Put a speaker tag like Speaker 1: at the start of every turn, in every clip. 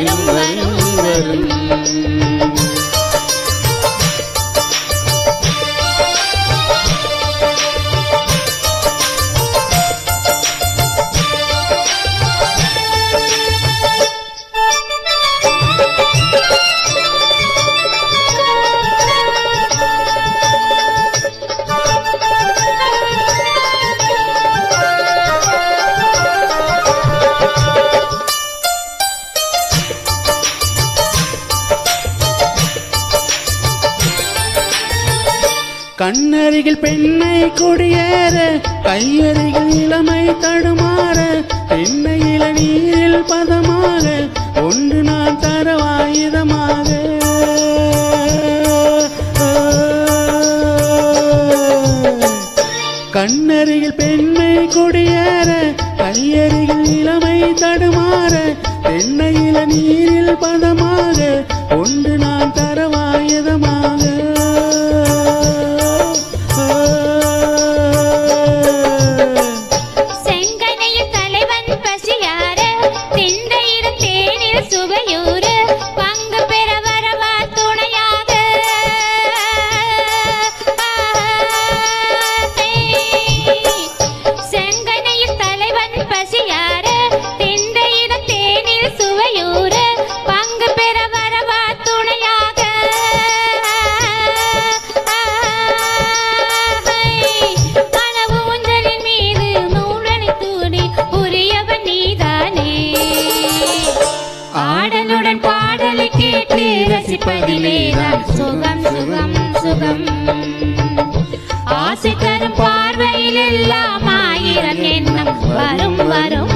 Speaker 1: வரும் வரும் வரும்.
Speaker 2: கண்ணருகில் பெண்ணை கொடியேற கையருகில் இளமை தடுமாற பெண்ணை இளநீரில் பதமாக ஒன்று நான் தரவாயுதமாக கண்ணருகில் பெண்ணை கொடியேற கையருகில் இளமை தடுமாற பெண்ணை இளநீரில் பதமாக ஒன்று
Speaker 1: வேதம் சுகம் சுகம் சுகம். ஆசை தரும் பார்வையில் எல்லாம் ஆயிரம் எண்ணம் வரும் வரும்.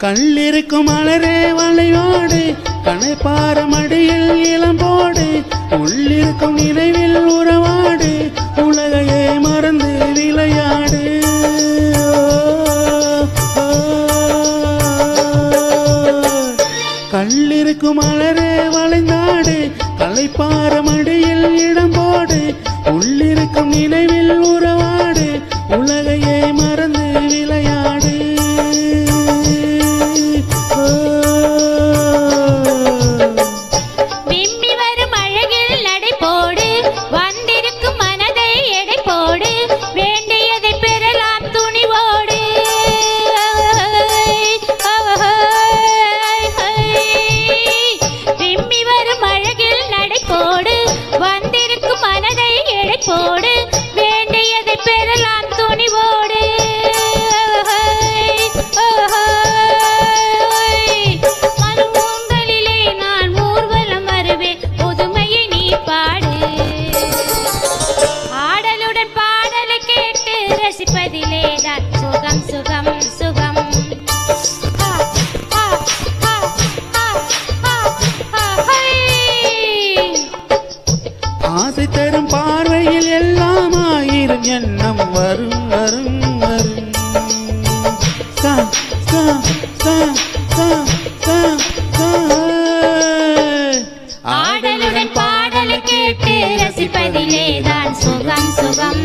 Speaker 2: கள்ளிருக்கும் மலரே வளையோடு கனைப்பார மடியில் இளம்போடு உள்ளிருக்கும் நினைவில் உறவாடு உலகையே மறந்து விளையாடு. ஓ, மலரே வளைந்தாடு கலைப்பார மடியில் இட
Speaker 1: por
Speaker 2: எண்ணம் வரும் வரும் வரும் சா, சா, சா, சா, சா, சா.
Speaker 1: ஆடலுடன் பாடலை கேட்டு ரசிப்பதிலே தான் சுகம் சுகம்